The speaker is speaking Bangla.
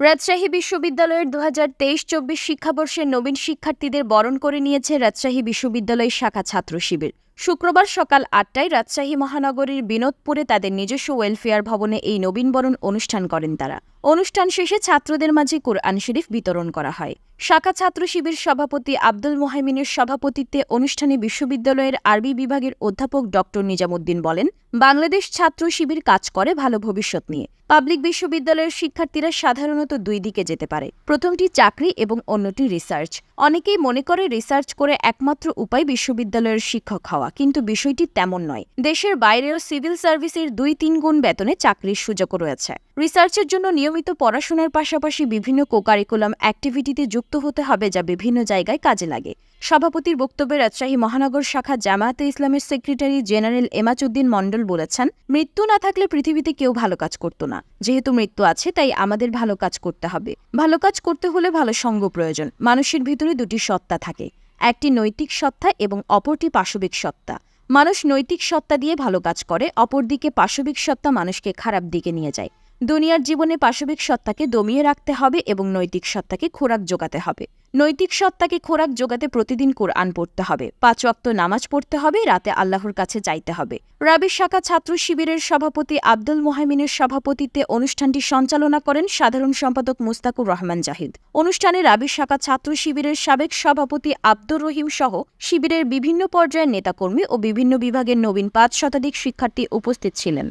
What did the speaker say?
রাজশাহী বিশ্ববিদ্যালয়ের দু হাজার তেইশ চব্বিশ শিক্ষাবর্ষের নবীন শিক্ষার্থীদের বরণ করে নিয়েছে রাজশাহী বিশ্ববিদ্যালয় শাখা ছাত্র শিবির। শুক্রবার সকাল আটটায় রাজশাহী মহানগরীর বিনোদপুরে তাদের নিজস্ব ওয়েলফেয়ার ভবনে এই নবীনবরণ অনুষ্ঠান করেন তারা। অনুষ্ঠান শেষে ছাত্রদের মাঝে কোরআন শরীফ বিতরণ করা হয়। শাখা ছাত্র শিবির সভাপতি আব্দুল মোহাইমিনের সভাপতিত্বে অনুষ্ঠানে বিশ্ববিদ্যালয়ের আরবি বিভাগের অধ্যাপক ড নিজামুদ্দিন বলেন, বাংলাদেশ ছাত্র শিবির কাজ করে ভালো ভবিষ্যৎ নিয়ে। পাবলিক বিশ্ববিদ্যালয়ের শিক্ষার্থীরা সাধারণত দুই দিকে যেতে পারে। প্রথমটি চাকরি এবং অন্যটি রিসার্চ। অনেকেই মনে করে রিসার্চ করে একমাত্র উপায় বিশ্ববিদ্যালয়ের শিক্ষক হওয়া। কিন্তু বিষয়টি তেমন নয়। দেশের বাইরেও সিভিল সার্ভিসের দুই তিন গুণ বেতনে চাকরির সুযোগও রয়েছে। রিসার্চের জন্য নিয়মিত পড়াশোনার পাশাপাশি বিভিন্ন কোকারিকুলাম অ্যাক্টিভিটিতে যুক্ত হতে হবে যা বিভিন্ন জায়গায় কাজে লাগে। সভাপতির বক্তব্যে রাজশাহী মহানগর শাখা জামায়াতে ইসলামের সেক্রেটারি জেনারেল এমাচুদ্দিন মণ্ডল বলেছেন, মৃত্যু না থাকলে পৃথিবীতে কেউ ভালো কাজ করত না। যেহেতু মৃত্যু আছে, তাই আমাদের ভালো কাজ করতে হবে। ভালো কাজ করতে হলে ভালো সঙ্গ প্রয়োজন। মানুষের ভিতরে দুটি সত্তা থাকে। একটি নৈতিক সত্তা এবং অপরটি পাশবিক সত্তা। মানুষ নৈতিক সত্তা দিয়ে ভালো কাজ করে, অপরদিকে পাশবিক সত্তা মানুষকে খারাপ দিকে নিয়ে যায়। দুনিয়ার জীবনে পাশবিক সত্তাকে দমিয়ে রাখতে হবে এবং নৈতিক সত্তাকে খোরাক যোগাতে হবে। নৈতিক সত্তাকে খোরাক যোগাতে প্রতিদিন কোরআন পড়তে হবে, পাঁচ ওয়াক্ত নামাজ পড়তে হবে, রাতে আল্লাহর কাছে চাইতে হবে। রাবি শাখা ছাত্র শিবিরের সভাপতি আব্দুল মোহাইমিনের সভাপতিত্বে অনুষ্ঠানটি সঞ্চালনা করেন সাধারণ সম্পাদক মুস্তাকুর রহমান জাহিদ। অনুষ্ঠানে রাবি শাখা ছাত্র শিবিরের সাবেক সভাপতি আব্দুর রহিম সহ শিবিরের বিভিন্ন পর্যায়ের নেতাকর্মী ও বিভিন্ন বিভাগের নবীন পাঁচ শতাধিক শিক্ষার্থী উপস্থিত ছিলেন।